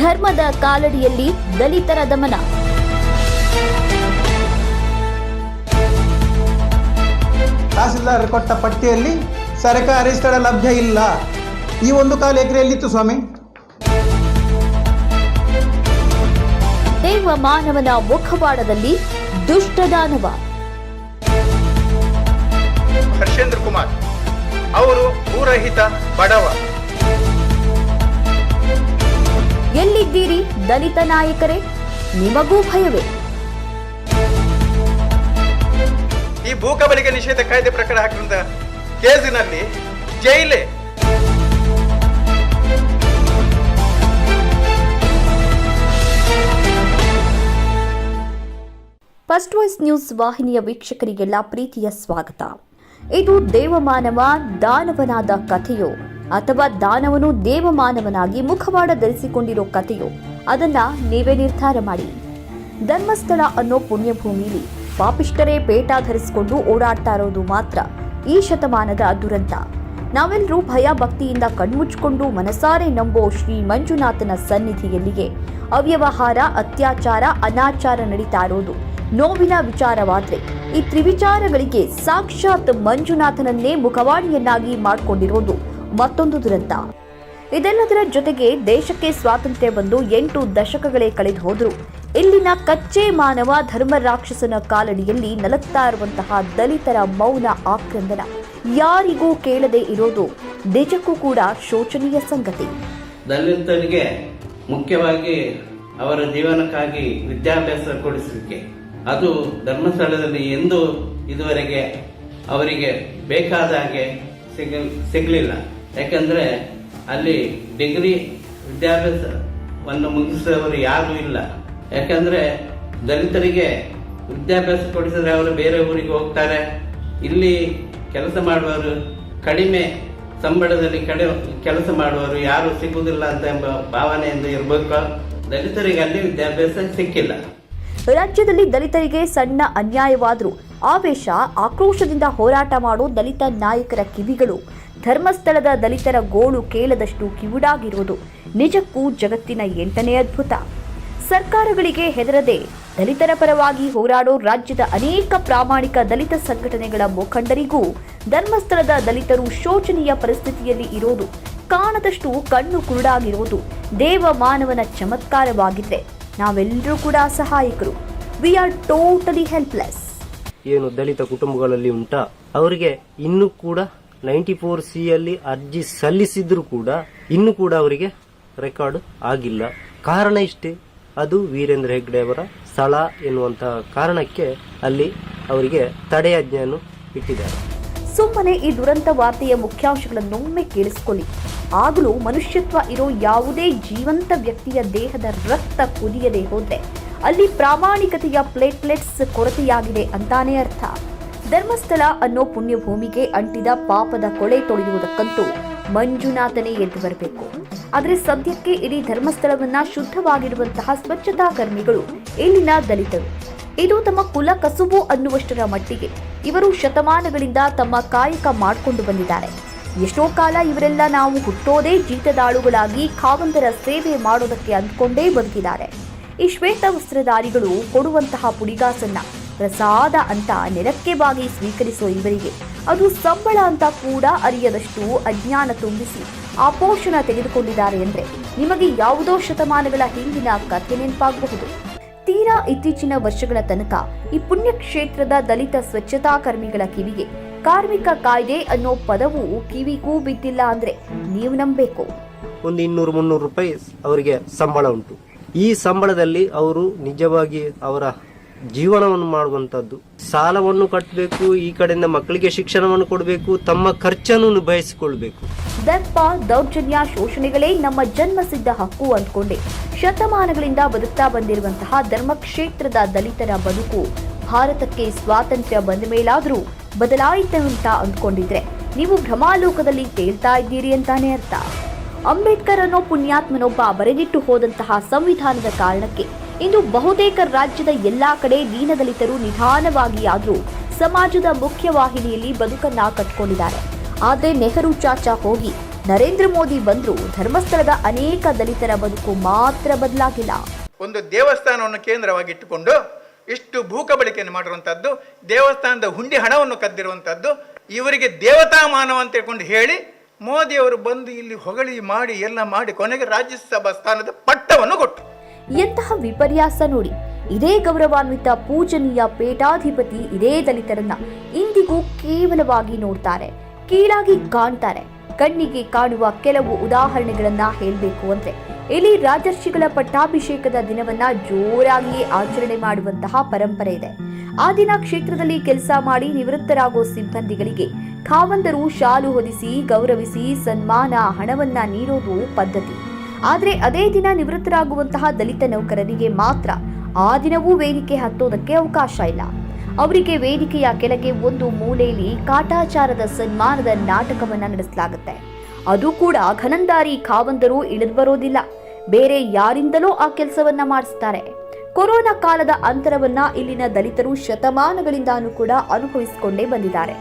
ಧರ್ಮದ ಕಾಲಡಿಯಲ್ಲಿ ದಲಿತರ ದಮನ. ತಹಸೀಲ್ದಾರ್ ಕೊಟ್ಟ ಪಟ್ಟಿಯಲ್ಲಿ ಸರ್ಕಾರಿ ಸ್ಥಳ ಲಭ್ಯ ಇಲ್ಲ. ಈ ಒಂದು ಕಾಲು ಎಕರೆಯಲ್ಲಿತ್ತು ಸ್ವಾಮಿ? ದೇವ ಮಾನವನ ಮುಖವಾಡದಲ್ಲಿ ದುಷ್ಟದಾನವ ಹರ್ಷೇಂದ್ರ ಕುಮಾರ್ ಅವರು ಭೂರಹಿತ ಬಡವ. ಎಲ್ಲಿದ್ದೀರಿ ದಲಿತ ನಾಯಕರೇ? ನಿಮಗೂ ಭಯವೇ. ಈ ಭೂಕಬಳಿಕೆ ನಿಷೇಧ ಕಾಯ್ದೆ ಪ್ರಕರಣ ಹಾಕಿದ ಕೇಸಿನಲ್ಲಿ ಜೈಲೇ. ಫಸ್ಟ್ ವಾಯ್ಸ್ ನ್ಯೂಸ್ ವಾಹಿನಿಯ ವೀಕ್ಷಕರಿಗೆಲ್ಲ ಪ್ರೀತಿಯ ಸ್ವಾಗತ. ಇದು ದೇವಮಾನವ ದಾನವನಾದ ಕಥೆಯೋ. ಅಥವಾ ದಾನವನು ದೇವಮಾನವನಾಗಿ ಮುಖವಾಡ ಧರಿಸಿಕೊಂಡಿರೋ ಕಥೆಯೋ ಅದನ್ನ ನೀವೇ ನಿರ್ಧಾರ ಮಾಡಿ. ಧರ್ಮಸ್ಥಳ ಅನ್ನೋ ಪುಣ್ಯಭೂಮಿಲಿ ಪಾಪಿಷ್ಟರೇ ಪೇಟ ಧರಿಸಿಕೊಂಡು ಓಡಾಡ್ತಾ ಇರೋದು ಮಾತ್ರ ಈ ಶತಮಾನದ ದುರಂತ. ನಾವೆಲ್ಲರೂ ಭಯ ಭಕ್ತಿಯಿಂದ ಕಣ್ಮುಚ್ಕೊಂಡು ಮನಸಾರೆ ನಂಬೋ ಶ್ರೀ ಮಂಜುನಾಥನ ಸನ್ನಿಧಿಯಲ್ಲಿಗೆ ಅವ್ಯವಹಾರ, ಅತ್ಯಾಚಾರ, ಅನಾಚಾರ ನಡೀತಾ ಇರೋದು. ನೋವಿನ ವಿಚಾರವಾದ್ರೆ ಈ ತ್ರಿವಿಚಾರಗಳಿಗೆ ಸಾಕ್ಷಾತ್ ಮಂಜುನಾಥನನ್ನೇ ಮುಖವಾಣಿಯನ್ನಾಗಿ ಮಾಡಿಕೊಂಡಿರೋದು. ಮತ್ತೊಂದು ದುರಂತ. ಇದೆಲ್ಲದರ ಜೊತೆಗೆ ದೇಶಕ್ಕೆ ಸ್ವಾತಂತ್ರ್ಯ ಬಂದು ಎಂಟು ದಶಕಗಳೇ ಕಳೆದು ಹೋದ್ರು. ಇಲ್ಲಿನ ಕಚ್ಚೆ ಮಾನವ ಧರ್ಮ ರಾಕ್ಷಸನ ಕಾಲಡಿಯಲ್ಲಿ ನಲತ್ತಾ ಇರುವಂತಹ ದಲಿತರ ಮೌನ ಆಕ್ರಂದನ. ಯಾರಿಗೂ ಕೇಳದೆ ಇರೋದು ನಿಜಕ್ಕೂ ಕೂಡ ಶೋಚನೀಯ ಸಂಗತಿ. ದಲಿತರಿಗೆ ಮುಖ್ಯವಾಗಿ ಅವರ ಜೀವನಕ್ಕಾಗಿ ವಿದ್ಯಾಭ್ಯಾಸ ಕೊಡಿಸಲಿಕ್ಕೆ, ಅದು ಧರ್ಮಸ್ಥಳದಲ್ಲಿ ಎಂದು ಇದುವರೆಗೆ ಅವರಿಗೆ ಬೇಕಾದ ಹಾಗೆ ಸಿಗಲಿಲ್ಲ. ಯಾಕಂದ್ರೆ ಅಲ್ಲಿ ಡಿಗ್ರಿ ವಿದ್ಯಾಭ್ಯಾಸವನ್ನು ಮುಗಿಸಿದವರು ಯಾರೂ ಇಲ್ಲ. ಯಾಕಂದ್ರೆ ದಲಿತರಿಗೆ ವಿದ್ಯಾಭ್ಯಾಸ ಕೊಡಿಸಿದ್ರೆ ಅವರು ಬೇರೆ ಊರಿಗೆ ಹೋಗ್ತಾರೆ. ಇಲ್ಲಿ ಕೆಲಸ ಮಾಡುವವರು ಕಡಿಮೆ ಸಂಬಳದಲ್ಲಿ ಕಡೆ ಕೆಲಸ ಮಾಡುವವರು ಯಾರು ಸಿಗುವುದಿಲ್ಲ ಅಂತ ಎಂಬ ಭಾವನೆಯಿಂದ ಇರಬೇಕು. ದಲಿತರಿಗೆ ಅಲ್ಲಿ ವಿದ್ಯಾಭ್ಯಾಸ ಸಿಕ್ಕಿಲ್ಲ. ರಾಜ್ಯದಲ್ಲಿ ದಲಿತರಿಗೆ ಸಣ್ಣ ಅನ್ಯಾಯವಾದರೂ. ಆವೇಶ, ಆಕ್ರೋಶದಿಂದ ಹೋರಾಟ ಮಾಡೋ ದಲಿತ ನಾಯಕರ ಕಿವಿಗಳು. ಧರ್ಮಸ್ಥಳದ ದಲಿತರ ಗೋಳು ಕೇಳದಷ್ಟು ಕಿವುಡಾಗಿರುವುದು ನಿಜಕ್ಕೂ ಜಗತ್ತಿನ ಎಂಟನೇ ಅದ್ಭುತ. ಸರ್ಕಾರಗಳಿಗೆ ಹೆದರದೆ ದಲಿತರ ಪರವಾಗಿ ಹೋರಾಡೋ ರಾಜ್ಯದ ಅನೇಕ ಪ್ರಾಮಾಣಿಕ ದಲಿತ ಸಂಘಟನೆಗಳ ಮುಖಂಡರಿಗೂ ಧರ್ಮಸ್ಥಳದ ದಲಿತರು ಶೋಚನೀಯ ಪರಿಸ್ಥಿತಿಯಲ್ಲಿ ಇರೋದು, ಕಾಣದಷ್ಟು ಕಣ್ಣು ಕುರುಡಾಗಿರೋದು ದೇವ ಮಾನವನ ಚಮತ್ಕಾರವಾಗಿದೆ ನಾವೆಲ್ಲರೂ ಕೂಡ ಸಹಾಯಕರು. ವಿ ಆರ್ ಟೋಟಲಿ ಹೆಲ್ಪ್ಲೆಸ್ ಏನು ದಲಿತ ಕುಟುಂಬಗಳಲ್ಲಿ ಉಂಟಾ, ಅವರಿಗೆ ಇನ್ನೂ ಕೂಡ ನೈಂಟಿ ಫೋರ್ ಸಿ ಅಲ್ಲಿ ಅರ್ಜಿ ಸಲ್ಲಿಸಿದ್ರು ಕೂಡ ಇನ್ನು ಕೂಡ ಅವರಿಗೆ ರೆಕಾರ್ಡ್ ಆಗಿಲ್ಲ. ಕಾರಣ ಇಷ್ಟೇ, ಅದು ವೀರೇಂದ್ರ ಹೆಗ್ಡೆ ಅವರ ಸ್ಥಳ ಎನ್ನುವಂತಹ ಕಾರಣಕ್ಕೆ ಅಲ್ಲಿ ಅವರಿಗೆ ತಡೆಯಾಜ್ಞೆಯನ್ನು ಇಟ್ಟಿದ್ದಾರೆ. ಸುಮ್ಮನೆ ಈ ದುರಂತ ವಾರ್ತೆಯ ಮುಖ್ಯಾಂಶಗಳನ್ನೊಮ್ಮೆ ಕೇಳಿಸಿಕೊಳ್ಳಿ. ಆಗಲೂ ಮನುಷ್ಯತ್ವ ಇರೋ ಯಾವುದೇ ಜೀವಂತ ವ್ಯಕ್ತಿಯ ದೇಹದ ರಕ್ತ ಕುದಿಯದೆ ಹೋದ್ರೆ ಅಲ್ಲಿ ಪ್ರಾಮಾಣಿಕತೆಯ ಪ್ಲೇಟ್ಲೆಟ್ಸ್ ಕೊರತೆಯಾಗಿದೆ ಅಂತಾನೆ ಅರ್ಥ. ಧರ್ಮಸ್ಥಳ ಅನ್ನೋ ಪುಣ್ಯಭೂಮಿಗೆ ಅಂಟಿದ ಪಾಪದ ಕೊಳೆ ತೊಳೆಯುವುದಕ್ಕಂತೂ ಮಂಜುನಾಥನೇ ಎದ್ದು ಬರಬೇಕು. ಆದರೆ ಸದ್ಯಕ್ಕೆ ಇಡೀ ಧರ್ಮಸ್ಥಳವನ್ನ ಶುದ್ಧವಾಗಿರುವಂತಹ ಸ್ವಚ್ಛತಾ ಕರ್ಮಿಗಳು ಇಲ್ಲಿನ ದಲಿತರು. ಇದು ತಮ್ಮ ಕುಲ ಕಸುಬು ಅನ್ನುವಷ್ಟರ ಮಟ್ಟಿಗೆ ಇವರು ಶತಮಾನಗಳಿಂದ ತಮ್ಮ ಕಾಯಕ ಮಾಡಿಕೊಂಡು ಬಂದಿದ್ದಾರೆ. ಎಷ್ಟೋ ಕಾಲ ಇವರೆಲ್ಲ ನಾವು ಹುಟ್ಟೋದೇ ಜೀತದಾಳುಗಳಾಗಿ ಕಾವಂದರ ಸೇವೆ ಮಾಡೋದಕ್ಕೆ ಅಂದ್ಕೊಂಡೇ ಬದುಕಿದ್ದಾರೆ. ಈ ಶ್ವೇತ ವಸ್ತ್ರಧಾರಿಗಳು ಕೊಡುವಂತಹ ಪುಡಿಗಾಸನ್ನ ಪ್ರಸಾದ ಅಂತ ನೆಲಕ್ಕೆ ಬಾಗಿ ಸ್ವೀಕರಿಸುವ ಇವರಿಗೆ. ಅದು ಸಂಬಳ ಅಂತ ಕೂಡ ಅರಿಯದಷ್ಟು ಅಜ್ಞಾನ ತುಂಬಿಸಿ ಆಪೋಷಣ ತೆಗೆದುಕೊಂಡಿದ್ದಾರೆ ಅಂದ್ರೆ ನಿಮಗೆ ಯಾವುದೋ ಶತಮಾನಗಳ ಹಿಂದಿನ ಕಥೆ ನೆನಪಾಗಬಹುದು. ತೀರಾ ಇತ್ತೀಚಿನ ವರ್ಷಗಳ ತನಕ ಈ ಪುಣ್ಯಕ್ಷೇತ್ರದ ದಲಿತ ಸ್ವಚ್ಛತಾ ಕರ್ಮಿಗಳ ಕಿವಿಗೆ ಕಾರ್ಮಿಕ ಕಾಯ್ದೆ ಅನ್ನೋ ಪದವು ಕಿವಿಗೂ ಬಿದ್ದಿಲ್ಲ ಅಂದ್ರೆ ನೀವು ನಂಬಬೇಕು. ಒಂದು ಇನ್ನೂರು ಮುನ್ನೂರು ರೂಪಾಯಿ ಅವರಿಗೆ ಸಂಬಳ ಉಂಟು. ಈ ಸಂಬಳದಲ್ಲಿ ಅವರು ನಿಜವಾಗಿ ಅವರ ಜೀವನವನ್ನು ಮಾಡುವಂತದ್ದು ಸಾಲವನ್ನು ಕಟ್ಟಬೇಕು ಈ ಕಡೆಯಿಂದ ಮಕ್ಕಳಿಗೆ ಶಿಕ್ಷಣವನ್ನು ಕೊಡಬೇಕು, ತಮ್ಮ ಖರ್ಚನ್ನು ನಿಭಾಯಿಸಿಕೊಳ್ಬೇಕು. ದರ್ಪ, ದೌರ್ಜನ್ಯ, ಶೋಷಣೆಗಳೇ ನಮ್ಮ ಜನ್ಮಸಿದ್ಧ ಹಕ್ಕು ಅಂದ್ಕೊಂಡೆ. ಶತಮಾನಗಳಿಂದ ಬದುಕ್ತಾ ಬಂದಿರುವಂತಹ ಧರ್ಮಕ್ಷೇತ್ರದ ದಲಿತರ ಬದುಕು ಭಾರತಕ್ಕೆ ಸ್ವಾತಂತ್ರ್ಯ ಬಂದ ಮೇಲಾದರೂ ಬದಲಾಯಿತು ಅಂತ ಅಂದ್ಕೊಂಡಿದ್ರೆ, ನೀವು ಭ್ರಮಾಲೋಕದಲ್ಲಿ ತೇಲ್ತಾ ಇದ್ದೀರಿ ಅಂತಾನೆ ಅರ್ಥ. ಅಂಬೇಡ್ಕರ್ ಅನ್ನೋ ಪುಣ್ಯಾತ್ಮನೊಬ್ಬ ಬರೆದಿಟ್ಟು ಹೋದಂತಹ ಸಂವಿಧಾನದ ಕಾರಣಕ್ಕೆ ಇಂದು ಬಹುತೇಕ ರಾಜ್ಯದ ಎಲ್ಲಾ ಕಡೆ ದೀನದಲಿತರು ನಿಧಾನವಾಗಿ ಆದರೂ ಸಮಾಜದ ಮುಖ್ಯವಾಹಿನಿಯಲ್ಲಿ ಬದುಕನ್ನ ಕಟ್ಕೊಂಡಿದ್ದಾರೆ. ಆದ್ರೆ ನೆಹರು ಚಾಚಾ ಹೋಗಿ ನರೇಂದ್ರ ಮೋದಿ ಬಂದರೂ ಧರ್ಮಸ್ಥಳದ ಅನೇಕ ದಲಿತರ ಬದುಕು ಮಾತ್ರ ಬದಲಾಗಿಲ್ಲ. ಒಂದು ದೇವಸ್ಥಾನವನ್ನು ಕೇಂದ್ರವಾಗಿಟ್ಟುಕೊಂಡು ಇಷ್ಟು ಭೂಕಬಳಿಕೆಯನ್ನು ಮಾಡಿರುವಂಥದ್ದು ದೇವಸ್ಥಾನದ ಹುಂಡಿ ಹಣವನ್ನು ಕದ್ದಿರುವಂಥದ್ದು ಇವರಿಗೆ ದೇವತಾ ಮಾನವ ಅಂತ ಹೇಳಿ ಮೋದಿಯವರು ಬಂದು ಇಲ್ಲಿ ಹೊಗಳಿ ಮಾಡಿ ಎಲ್ಲ ಮಾಡಿ ಕೊನೆಗೆ ರಾಜ್ಯಸಭಾ ಸ್ಥಾನದ ಪಟ್ಟವನ್ನು ಕೊಟ್ಟರು. ಎಂತಹ ವಿಪರ್ಯಾಸ ನೋಡಿ. ಇದೇ ಗೌರವಾನ್ವಿತ ಪೂಜನೀಯ ಪೇಟಾಧಿಪತಿ ಇದೇ ದಲಿತರನ್ನ ಇಂದಿಗೂ ಕೇವಲವಾಗಿ ನೋಡ್ತಾರೆ, ಕೀಳಾಗಿ ಕಾಣ್ತಾರೆ. ಕಣ್ಣಿಗೆ ಕಾಣುವ ಕೆಲವು ಉದಾಹರಣೆಗಳನ್ನ ಹೇಳಬೇಕು ಅಂದ್ರೆ, ಇಲ್ಲಿ ರಾಜರ್ಷಿಗಳ ಪಟ್ಟಾಭಿಷೇಕದ ದಿನವನ್ನ ಜೋರಾಗಿಯೇ ಆಚರಣೆ ಮಾಡುವಂತಹ ಪರಂಪರೆ ಇದೆ. ಆ ದಿನ ಕ್ಷೇತ್ರದಲ್ಲಿ ಕೆಲಸ ಮಾಡಿ ನಿವೃತ್ತರಾಗೋ ಸಿಬ್ಬಂದಿಗಳಿಗೆ ಖಾವಂದರು ಶಾಲು ಹೊದಿಸಿ, ಗೌರವಿಸಿ, ಸನ್ಮಾನ, ಹಣವನ್ನ ನೀಡೋದು ಪದ್ಧತಿ. ಆದರೆ ಅದೇ ದಿನ ನಿವೃತ್ತರಾಗುವಂತಹ ದಲಿತ ನೌಕರರಿಗೆ ಮಾತ್ರ ಆ ದಿನವೂ ವೇದಿಕೆ ಹತ್ತೋದಕ್ಕೆ ಅವಕಾಶ ಇಲ್ಲ. ಅವರಿಗೆ ವೇದಿಕೆಯ ಕೆಳಗೆ ಒಂದು ಮೂಲೆಯಲ್ಲಿ ಕಾಟಾಚಾರದ ಸನ್ಮಾನದ ನಾಟಕವನ್ನು ನಡೆಸಲಾಗುತ್ತೆ. ಅದು ಕೂಡ ಘನಂದಾರಿ ಖಾವಂದರು ಇಳಿದು ಬರೋದಿಲ್ಲ ಬೇರೆ ಯಾರಿಂದಲೂ ಆ ಕೆಲಸವನ್ನ ಮಾಡಿಸ್ತಾರೆ. ಕೊರೋನಾ ಕಾಲದ ಅಂತರವನ್ನ ಇಲ್ಲಿನ ದಲಿತರು ಶತಮಾನಗಳಿಂದಾನೂ ಕೂಡ ಅನುಭವಿಸಿಕೊಂಡೇ ಬಂದಿದ್ದಾರೆ.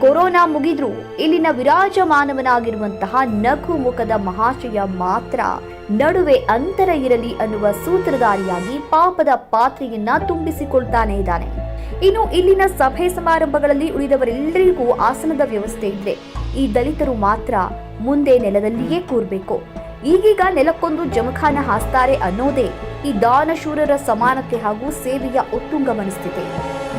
ಕೊರೋನಾ ಮುಗಿದ್ರೂ ಇಲ್ಲಿನ ವಿರಾಜಮಾನವನಾಗಿರುವಂತಹ ನಗು ಮುಖದ ಮಹಾಶಯ ಮಾತ್ರ ನಡುವೆ ಅಂತರ ಇರಲಿ ಅನ್ನುವ ಸೂತ್ರಧಾರಿಯಾಗಿ ಪಾಪದ ಪಾತ್ರೆಯನ್ನ ತುಂಬಿಸಿಕೊಳ್ತಾನೆ ಇದ್ದಾನೆ. ಇನ್ನು ಇಲ್ಲಿನ ಸಭೆ ಸಮಾರಂಭಗಳಲ್ಲಿ ಉಳಿದವರೆಲ್ಲರಿಗೂ ಆಸನದ ವ್ಯವಸ್ಥೆ ಇದೆ. ಈ ದಲಿತರು ಮಾತ್ರ ಮುಂದೆ ನೆಲದಲ್ಲಿಯೇ ಕೂರ್ಬೇಕು. ಈಗೀಗ ನೆಲಕ್ಕೊಂದು ಜಮಖಾನ ಹಾಸ್ತಾರೆ ಅನ್ನೋದೇ ಈ ದಾನಶೂರರ ಸಮಾನತೆ ಹಾಗೂ ಸೇವೆಯ ಉತ್ತುಂಗ ಮನಸ್ಥಿತಿ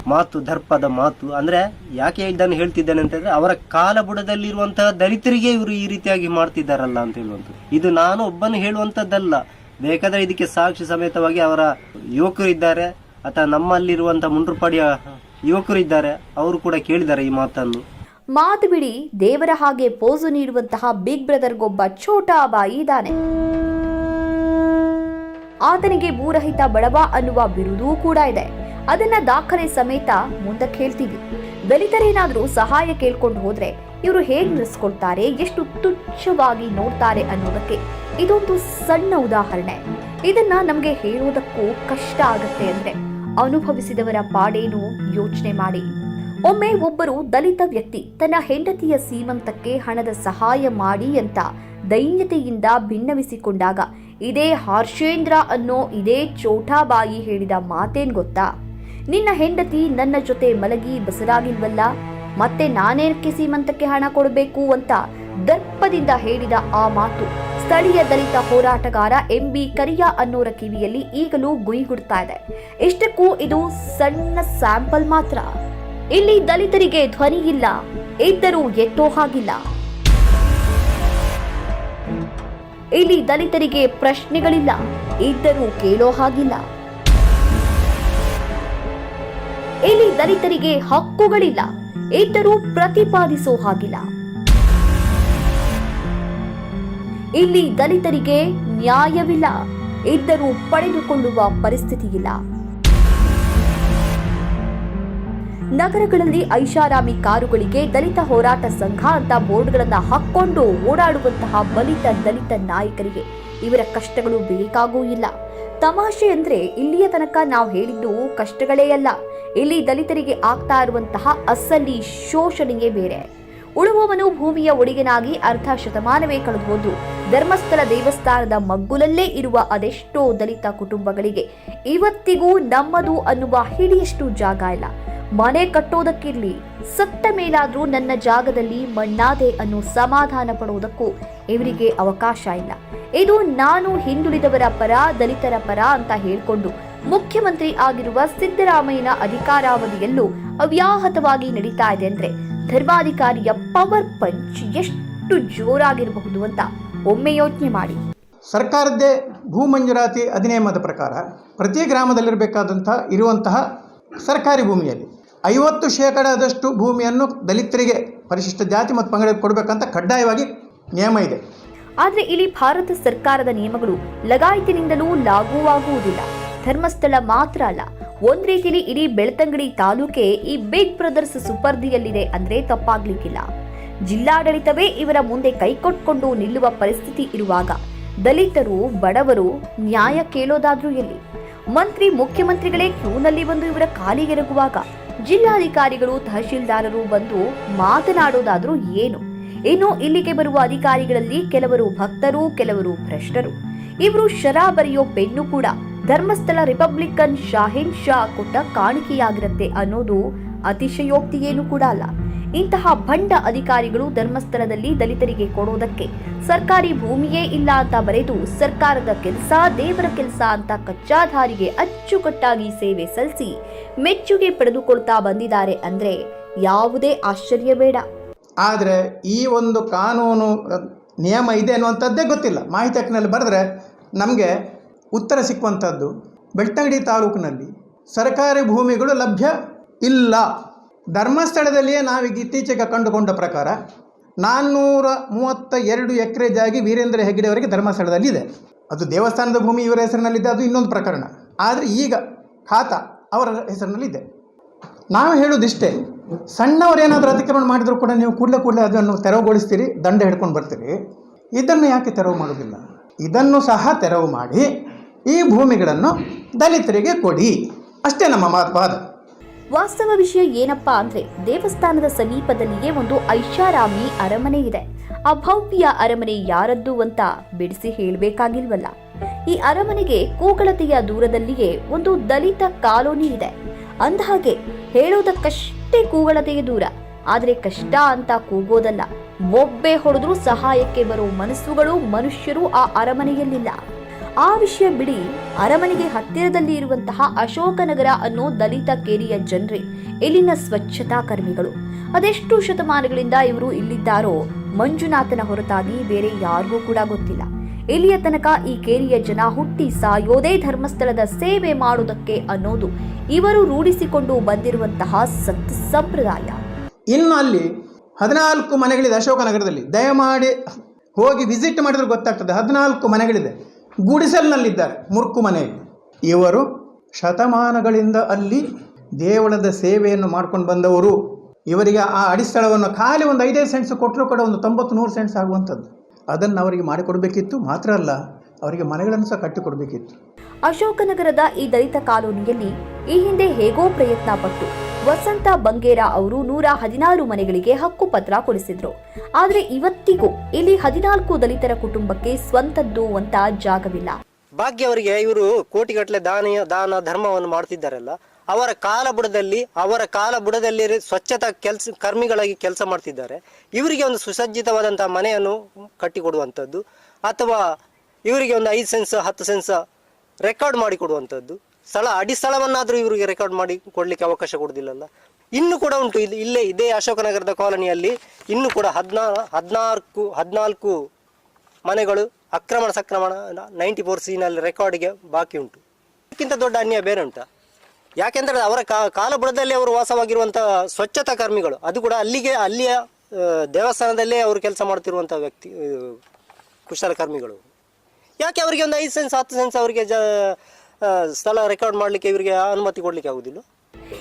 ಮಾತು ದರ್ಪದ ಮಾತು ಅಂದ್ರೆ ಯಾಕೆ ಇದನ್ನು ಹೇಳ್ತಿದ್ದೇನೆ ಅಂತಂದ್ರೆ ಅವರ ಕಾಲ ಬುಡದಲ್ಲಿರುವಂತಹ ದಲಿತರಿಗೆ ಇವರು ಈ ರೀತಿಯಾಗಿ ಮಾಡ್ತಿದ್ದಾರಲ್ಲ ಅಂತ ಹೇಳುವಂಥದ್ದು. ಇದು ನಾನು ಒಬ್ಬನು ಹೇಳುವಂತದ್ದಲ್ಲ ಬೇಕಾದ್ರೆ ಇದಕ್ಕೆ ಸಾಕ್ಷಿ ಸಮೇತವಾಗಿ ಅವರ ಯುವಕರು ಇದ್ದಾರೆ. ಅಥವಾ ನಮ್ಮಲ್ಲಿರುವಂತಹ ಮುಂಡ್ರುಪಾಡಿಯ ಯುವಕರು ಇದ್ದಾರೆ ಅವರು ಕೂಡ ಕೇಳಿದ್ದಾರೆ ಈ ಮಾತನ್ನು. ಮಾತು ಬಿಡಿ, ದೇವರ ಹಾಗೆ ಪೋಸು ನೀಡುವಂತಹ ಬಿಗ್ ಬ್ರದರ್ಗೊಬ್ಬ ಛೋಟಾ ಬಾಯಿ ಇದ್ದಾನೆ. ಆತನಿಗೆ ಭೂರಹಿತ ಬಡವ ಅನ್ನುವ ಬಿರುದೂ ಕೂಡ ಇದೆ. ಅದನ್ನ ದಾಖಲೆ ಸಮೇತ ಮುಂದಕ್ಕೆ ಹೇಳ್ತೀವಿ ದಲಿತರೇನಾದ್ರೂ ಸಹಾಯ ಕೇಳ್ಕೊಂಡು ಹೋದ್ರೆ ಇವರು ಹೇಗ್ ನಡೆಸ್ಕೊಳ್ತಾರೆ, ಎಷ್ಟು ತುಚ್ಛವಾಗಿ ನೋಡ್ತಾರೆ ಅನ್ನೋದಕ್ಕೆ ಇದೊಂದು ಸಣ್ಣ ಉದಾಹರಣೆ. ಇದನ್ನ ನಮಗೆ ಹೇಳೋದಕ್ಕೂ ಕಷ್ಟ ಆಗತ್ತೆ ಅಂದ್ರೆ ಅನುಭವಿಸಿದವರ ಪಾಡೇನು ಯೋಚನೆ ಮಾಡಿ. ಒಮ್ಮೆ ಒಬ್ಬರು ದಲಿತ ವ್ಯಕ್ತಿ ತನ್ನ ಹೆಂಡತಿಯ ಸೀಮಂತಕ್ಕೆ ಹಣದ ಸಹಾಯ ಮಾಡಿ ಅಂತ ದೈನ್ಯತೆಯಿಂದ ಭಿನ್ನವಿಸಿಕೊಂಡಾಗ, ಇದೇ ಹರ್ಷೇಂದ್ರ ಅನ್ನೋ ಇದೇ ಚೋಟಾಬಾಯಿ ಹೇಳಿದ ಮಾತೇನ್ ಗೊತ್ತಾ? ನಿನ್ನ ಹೆಂಡತಿ ನನ್ನ ಜೊತೆ ಮಲಗಿ ಬಸರಾಗಿಲ್ವಲ್ಲ? ಮತ್ತೆ ನಾನೇನಕ್ಕೆ ಸೀಮಂತಕ್ಕೆ ಹಣ ಕೊಡಬೇಕು ಅಂತ ದರ್ಪದಿಂದ ಹೇಳಿದ ಆ ಮಾತು. ಸ್ಥಳೀಯ ದಲಿತ ಹೋರಾಟಗಾರ ಎಂ ಬಿ ಕರಿಯ ಅನ್ನೋರ ಕಿವಿಯಲ್ಲಿ ಈಗಲೂ ಗುಯಿಗುಡ್ತಾ ಇದೆ. ಇಷ್ಟಕ್ಕೂ ಇದು ಸಣ್ಣ ಸ್ಯಾಂಪಲ್ ಮಾತ್ರ. ಇಲ್ಲಿ ದಲಿತರಿಗೆ ಧ್ವನಿ ಇಲ್ಲ, ಇದ್ದರೂ ಎತ್ತೋ ಹಾಗಿಲ್ಲ. ಇಲ್ಲಿ ದಲಿತರಿಗೆ ಪ್ರಶ್ನೆಗಳಿಲ್ಲ, ಇದ್ದರೂ ಕೇಳೋ ಹಾಗಿಲ್ಲ. ಇಲ್ಲಿ ದಲಿತರಿಗೆ ಹಕ್ಕುಗಳಿಲ್ಲ, ಇದ್ದರೂ ಪ್ರತಿಪಾದಿಸೋ ಹಾಗಿಲ್ಲ. ಇಲ್ಲಿ ದಲಿತರಿಗೆ ನ್ಯಾಯವಿಲ್ಲ. ಇದ್ದರೂ ಪಡೆದುಕೊಳ್ಳುವ ಪರಿಸ್ಥಿತಿ ಇಲ್ಲ ನಗರಗಳಲ್ಲಿ ಐಷಾರಾಮಿ ಕಾರುಗಳಿಗೆ ದಲಿತ ಹೋರಾಟ ಸಂಘ ಅಂತ ಬೋರ್ಡ್ಗಳನ್ನ ಹಾಕೊಂಡು ಓಡಾಡುವಂತಹ ಬಲಿತ ದಲಿತ ನಾಯಕರಿಗೆ ಇವರ ಕಷ್ಟಗಳು ಬೇಕಾಗೂ ಇಲ್ಲ. ತಮಾಷೆ ಅಂದ್ರೆ ಇಲ್ಲಿಯ ತನಕ ನಾವು ಹೇಳಿದ್ದು ಕಷ್ಟಗಳೇ ಅಲ್ಲ. ಇಲ್ಲಿ ದಲಿತರಿಗೆ ಆಗ್ತಾ ಇರುವಂತಹ ಅಸಲಿ ಶೋಷಣೆಯೇ ಬೇರೆ. ಉಳುವವನು ಭೂಮಿಯ ಒಡಿಗನಾಗಿ ಅರ್ಧ ಶತಮಾನವೇ ಕಳೆದುಹೋದು. ಧರ್ಮಸ್ಥಳ ದೇವಸ್ಥಾನದ ಮಗ್ಗುಲಲ್ಲೇ ಇರುವ ಅದೆಷ್ಟೋ ದಲಿತ ಕುಟುಂಬಗಳಿಗೆ ಇವತ್ತಿಗೂ ನಮ್ಮದು ಅನ್ನುವ ಹಿಡಿಯಷ್ಟು ಜಾಗ ಇಲ್ಲ. ಮನೆ ಕಟ್ಟೋದಕ್ಕಿರ್ಲಿ, ಸತ್ತ ಮೇಲಾದ್ರೂ ನನ್ನ ಜಾಗದಲ್ಲಿ ಮಣ್ಣಾದೆ ಅನ್ನೋ ಸಮಾಧಾನ ಪಡುವುದಕ್ಕೂ ಇವರಿಗೆ ಅವಕಾಶ ಇಲ್ಲ. ಇದು ನಾನು ಹಿಂದುಳಿದವರ ಪರ, ದಲಿತರ ಪರ ಅಂತ ಹೇಳ್ಕೊಂಡು ಮುಖ್ಯಮಂತ್ರಿ ಆಗಿರುವ ಸಿದ್ದರಾಮಯ್ಯನ ಅಧಿಕಾರಾವಧಿಯಲ್ಲೂ ಅವ್ಯಾಹತವಾಗಿ ನಡೀತಾ ಇದೆ ಅಂದ್ರೆ ಧರ್ಮಾಧಿಕಾರಿಯ ಪವರ್ ಪಂಚ್ ಎಷ್ಟು ಜೋರಾಗಿರಬಹುದು ಅಂತ ಒಮ್ಮೆ ಯೋಚನೆ ಮಾಡಿ. ಸರ್ಕಾರದ್ದೇ ಭೂ ಮಂಜೂರಾತಿ ಅಧಿನಿಯಮದ ಪ್ರಕಾರ ಪ್ರತಿ ಗ್ರಾಮದಲ್ಲಿರಬೇಕಾದಂತಹ ಇರುವಂತಹ ಸರ್ಕಾರಿ ಭೂಮಿಯಲ್ಲಿ ಐವತ್ತು ಶೇಕಡದಷ್ಟು ಭೂಮಿಯನ್ನು ದಲಿತರಿಗೆ ಪರಿಶಿಷ್ಟ ಜಾತಿ ಮತ್ತು ಪಂಗಡಕ್ಕೆ ಕೊಡಬೇಕಂತ ಕಡ್ಡಾಯವಾಗಿ ನಿಯಮ ಇದೆ. ಆದರೆ ಇಲ್ಲಿ ಭಾರತ ಸರ್ಕಾರದ ನಿಯಮಗಳು ಲಗಾಯತಿನಿಂದಲೂ ಲಾಗುವಾಗುವುದಿಲ್ಲ ಧರ್ಮಸ್ಥಳ ಮಾತ್ರ ಅಲ್ಲ. ಒಂದ್ ರೀತಿಲಿ ಇಡೀ ಬೆಳ್ತಂಗಡಿ ತಾಲೂಕೆ ಈ ಬಿಗ್ ಬ್ರದರ್ಸ್ ಸುಪರ್ದಿಯಲ್ಲಿದೆ ಅಂದ್ರೆ ತಪ್ಪಾಗ್ಲಿಕ್ಕಿಲ್ಲ. ಜಿಲ್ಲಾಡಳಿತವೇ ಇವರ ಮುಂದೆ ಕೈಕೊಟ್ಕೊಂಡು ನಿಲ್ಲುವ ಪರಿಸ್ಥಿತಿ ಇರುವಾಗ ದಲಿತರು, ಬಡವರು ನ್ಯಾಯ ಕೇಳೋದಾದ್ರೂ ಎಲ್ಲಿ? ಮಂತ್ರಿ, ಮುಖ್ಯಮಂತ್ರಿಗಳೇ ಕ್ಯೂನಲ್ಲಿ ಬಂದು ಇವರ ಕಾಲಿಗೆರಗುವಾಗ ಜಿಲ್ಲಾಧಿಕಾರಿಗಳು, ತಹಶೀಲ್ದಾರರು ಬಂದು ಮಾತನಾಡೋದಾದ್ರೂ ಏನು? ಇನ್ನು ಇಲ್ಲಿಗೆ ಬರುವ ಅಧಿಕಾರಿಗಳಲ್ಲಿ ಕೆಲವರು ಭಕ್ತರು, ಕೆಲವರು ಭ್ರಷ್ಟರು. ಇವರು ಶರಾ ಬರೆಯೋ ಪೆನ್ನು ಕೂಡ ಧರ್ಮಸ್ಥಳ ರಿಪಬ್ಲಿಕನ್ ಶಾಹೀನ್ ಶಾ ಕೊಟ್ಟ ಕಾಣಿಕೆಯಾಗಿರುತ್ತೆ ಅನ್ನೋದು ಅತಿಶಯೋಕ್ತಿಯೇನು ಕೂಡ ಅಲ್ಲ. ಇಂತಹ ಭಂಡ ಅಧಿಕಾರಿಗಳು ಧರ್ಮಸ್ಥಳದಲ್ಲಿ ದಲಿತರಿಗೆ ಕೊಡೋದಕ್ಕೆ ಸರ್ಕಾರಿ ಭೂಮಿಯೇ ಇಲ್ಲ ಅಂತ ಬರೆದು ಸರ್ಕಾರದ ಕೆಲಸ, ದೇವರ ಕೆಲಸ ಅಂತ ಕಚ್ಚಾಧಾರಿಗೆ ಅಚ್ಚುಕಟ್ಟಾಗಿ ಸೇವೆ ಸಲ್ಲಿಸಿ ಮೆಚ್ಚುಗೆ ಪಡೆದುಕೊಳ್ತಾ ಬಂದಿದ್ದಾರೆ ಅಂದ್ರೆ ಯಾವುದೇ ಆಶ್ಚರ್ಯ ಬೇಡ. ಆದರೆ ಈ ಒಂದು ಕಾನೂನು ನಿಯಮ ಇದೆ ಅನ್ನುವಂಥದ್ದೇ ಗೊತ್ತಿಲ್ಲ. ಮಾಹಿತಿ ಹಕ್ಕಿನಲ್ಲಿ ಬರೆದ್ರೆ ನಮಗೆ ಉತ್ತರ ಸಿಕ್ಕುವಂಥದ್ದು. ಬೆಳ್ತಂಗಡಿ ತಾಲೂಕಿನಲ್ಲಿ ಸರ್ಕಾರಿ ಭೂಮಿಗಳು ಲಭ್ಯ ಇಲ್ಲ. ಧರ್ಮಸ್ಥಳದಲ್ಲಿಯೇ ನಾವೀಗ ಇತ್ತೀಚೆಗೆ ಕಂಡುಕೊಂಡ ಪ್ರಕಾರ ನಾನ್ನೂರ ಮೂವತ್ತ ಎರಡು ಎಕರೆ ಜಾಗಿ ವೀರೇಂದ್ರ ಹೆಗ್ಗಡೆ ಅವರಿಗೆ ಧರ್ಮಸ್ಥಳದಲ್ಲಿ ಇದೆ ಅದು ದೇವಸ್ಥಾನದ ಭೂಮಿ ಇವರ ಹೆಸರಿನಲ್ಲಿದೆ, ಅದು ಇನ್ನೊಂದು ಪ್ರಕರಣ. ಆದರೆ ಈಗ ಖಾತ ಅವರ ಹೆಸರಿನಲ್ಲಿದೆ. ನಾವು ಹೇಳೋದಿಷ್ಟೇ ಸಣ್ಣವರೇನಾದರೂ ಅತಿಕ್ರಮಣ ಮಾಡಿದರೂ ಕೂಡ ನೀವು ಕೂಡಲೇ ಕೂಡಲೇ ಅದನ್ನು ತೆರವುಗೊಳಿಸ್ತೀರಿ, ದಂಡ ಹಿಡ್ಕೊಂಡು ಬರ್ತೀರಿ. ಇದನ್ನು ಯಾಕೆ ತೆರವು ಮಾಡೋದಿಲ್ಲ ಇದನ್ನು ಸಹ ತೆರವು ಮಾಡಿ ಈ ಭೂಮಿಗಳನ್ನು ದಲಿತರಿಗೆ ಕೊಡಿ. ಅಷ್ಟೇ ನಮ್ಮ ವಾದ ವಾಸ್ತವ ವಿಷಯ ಏನಪ್ಪಾ ಅಂದ್ರೆ ದೇವಸ್ಥಾನದ ಸಮೀಪದಲ್ಲಿಯೇ ಒಂದು ಐಷಾರಾಮಿ ಅರಮನೆ ಇದೆ. ಆ ಭವ್ಯ ಅರಮನೆ ಯಾರದ್ದು ಅಂತ ಬಿಡಿಸಿ ಹೇಳಬೇಕಾಗಿಲ್ವಲ್ಲ. ಈ ಅರಮನೆಗೆ ಕೂಗಳತೆಯ ದೂರದಲ್ಲಿಯೇ ಒಂದು ದಲಿತ ಕಾಲೋನಿ ಇದೆ. ಅಂದಹಾಗೆ ಹೇಳೋದಕ್ಕಷ್ಟೇ ಕೂಗಳತೆಯ ದೂರ. ಆದ್ರೆ ಕಷ್ಟ ಅಂತ ಕೂಗೋದಲ್ಲ. ಒಬ್ಬೆ ಹೊಡೆದ್ರೂ ಸಹಾಯಕ್ಕೆ ಬರೋ ಮನಸ್ಸುಗಳು ಮನುಷ್ಯರು ಆ ಅರಮನೆಯಲ್ಲಿಲ್ಲ. ಆ ವಿಷಯ ಬಿಡಿ, ಅರಮನೆಗೆ ಹತ್ತಿರದಲ್ಲಿ ಇರುವಂತಹ ಅಶೋಕನಗರ ಅನ್ನೋ ದಲಿತ ಕೇರಿಯ ಜನರೇ, ಇಲ್ಲಿನ ಸ್ವಚ್ಛತಾ ಕರ್ಮಿಗಳು. ಅದೆಷ್ಟು ಶತಮಾನಗಳಿಂದ ಇವರು ಇಲ್ಲಿದ್ದಾರೋ, ಮಂಜುನಾಥನ ಹೊರತಾಗಿ ಬೇರೆ ಯಾರಿಗೂ ಕೂಡ ಗೊತ್ತಿಲ್ಲ. ಇಲ್ಲಿಯ ತನಕ ಈ ಕೇರಿಯ ಜನ ಹುಟ್ಟಿ ಸಾಯೋದೇ ಧರ್ಮಸ್ಥಳದ ಸೇವೆ ಮಾಡುವುದಕ್ಕೆ ಅನ್ನೋದು ಇವರು ರೂಢಿಸಿಕೊಂಡು ಬಂದಿರುವಂತಹ ಸತ್ ಸಂಪ್ರದಾಯ. ಇನ್ನು ಅಲ್ಲಿ ಹದಿನಾಲ್ಕು ಮನೆಗಳಿದೆ ಅಶೋಕನಗರದಲ್ಲಿ ದಯಮಾಡಿ ಹೋಗಿ ವಿಸಿಟ್ ಮಾಡಿದ್ರೆ ಗೊತ್ತಾಗ್ತದೆ. ಹದಿನಾಲ್ಕು ಮನೆಗಳಿದೆ. ಗುಡಿಸಲ್ನಲ್ಲಿದ್ದಾರೆ, ಮುರ್ಕು ಮನೆಯಲ್ಲಿ ಇವರು ಶತಮಾನಗಳಿಂದ ಅಲ್ಲಿ ದೇವಳದ ಸೇವೆಯನ್ನು ಮಾಡ್ಕೊಂಡು ಬಂದವರು. ಇವರಿಗೆ ಆ ಅಡಿಸ್ಥಳವನ್ನು ಖಾಲಿ ಒಂದು ಐದೈದು ಸೆಂಟ್ಸ್ ಕೊಟ್ಟರೂ ಕೂಡ ಒಂದು ತೊಂಬತ್ತು ನೂರು ಸೆಂಟ್ಸ್ ಆಗುವಂಥದ್ದು. ಅದನ್ನು ಅವರಿಗೆ ಮಾಡಿಕೊಡಬೇಕಿತ್ತು, ಮಾತ್ರ ಅಲ್ಲ, ಅವರಿಗೆ ಮನೆಗಳನ್ನು ಸಹ ಕಟ್ಟಿಕೊಡಬೇಕಿತ್ತು. ಅಶೋಕನಗರದ ಈ ದಲಿತ ಕಾಲೋನಿಯಲ್ಲಿ ಈ ಹಿಂದೆ ಹೇಗೋ ಪ್ರಯತ್ನ ಪಟ್ಟು ವಸಂತ ಬಂಗೇರ ಅವರು ನೂರ ಹದಿನಾರು ಮನೆಗಳಿಗೆ ಹಕ್ಕುಪತ್ರ ಕೊಡಿಸಿದ್ರು. ಆದ್ರೆ ಇವತ್ತಿಗೂ ಇಲ್ಲಿ ಹದಿನಾಲ್ಕು ದಲಿತರ ಕುಟುಂಬಕ್ಕೆ ಸ್ವಂತದ್ದು ಅಂತ ಜಾಗವಿಲ್ಲ. ಭಾಗ್ಯ ಅವರಿಗೆ ಇವರು ಕೋಟಿಗಟ್ಟಲೆ ದಾನ ದಾನ, ಧರ್ಮವನ್ನು ಮಾಡ್ತಿದ್ದಾರಲ್ಲ, ಅವರ ಕಾಲ ಬುಡದಲ್ಲಿ ಅವರ ಕಾಲ ಬುಡದಲ್ಲಿ ಸ್ವಚ್ಛತಾ ಕೆಲಸ, ಕರ್ಮಿಗಳಾಗಿ ಕೆಲಸ ಮಾಡ್ತಿದ್ದಾರೆ. ಇವರಿಗೆ ಒಂದು ಸುಸಜ್ಜಿತವಾದಂತಹ ಮನೆಯನ್ನು ಕಟ್ಟಿಕೊಡುವಂಥದ್ದು, ಅಥವಾ ಇವರಿಗೆ ಒಂದು ಐದು ಸೆನ್ಸ್, ಹತ್ತು ಸೆನ್ಸ್ ರೆಕಾರ್ಡ್ ಮಾಡಿ ಕೊಡುವಂಥದ್ದು ಸ್ಥಳ, ಅಡಿ ಸ್ಥಳವನ್ನಾದರೂ ಇವರಿಗೆ ರೆಕಾರ್ಡ್ ಮಾಡಿ ಕೊಡಲಿಕ್ಕೆ ಅವಕಾಶ ಕೊಡುವುದಿಲ್ಲಲ್ಲ ಇನ್ನು ಕೂಡ ಉಂಟು ಇಲ್ಲಿ ಇಲ್ಲೇ, ಇದೇ ಅಶೋಕನಗರದ ಕಾಲೋನಿಯಲ್ಲಿ ಇನ್ನು ಕೂಡ ಹದಿನಾ ಹದಿನಾಲ್ಕು ಹದಿನಾಲ್ಕು ಮನೆಗಳು ಅಕ್ರಮಣ ಸಕ್ರಮಣ ನೈಂಟಿ ಫೋರ್ ಸಿನಲ್ಲಿ ರೆಕಾರ್ಡ್ಗೆ ಬಾಕಿ ಉಂಟು. ಇದಕ್ಕಿಂತ ದೊಡ್ಡ ಅನ್ಯಾಯ ಬೇರೆ ಉಂಟಾ? ಯಾಕೆಂದರೆ ಅವರ ಕಾಲಬುಡದಲ್ಲಿ ಅವರು ವಾಸವಾಗಿರುವಂಥ ಸ್ವಚ್ಛತಾ ಕರ್ಮಿಗಳು, ಅದು ಕೂಡ ಅಲ್ಲಿಗೆ, ಅಲ್ಲಿಯ ದೇವಸ್ಥಾನದಲ್ಲೇ ಅವರು ಕೆಲಸ ಮಾಡ್ತಿರುವಂಥ ವ್ಯಕ್ತಿ ಕುಶಲಕರ್ಮಿಗಳು ಯಾಕೆ ಅವರಿಗೆ ಒಂದು ಐದು ಸೆನ್ಸ್ ಹತ್ತು ಸೆನ್ಸ್ ಅವರಿಗೆ ಜ ಸ್ಥಳ ರೆಕಾರ್ಡ್ ಮಾಡಲಿಕ್ಕೆ ಇವರಿಗೆ ಅನುಮತಿ ಕೊಡಲಿಕ್ಕೆ ಆಗುದಿಲ್ಲ?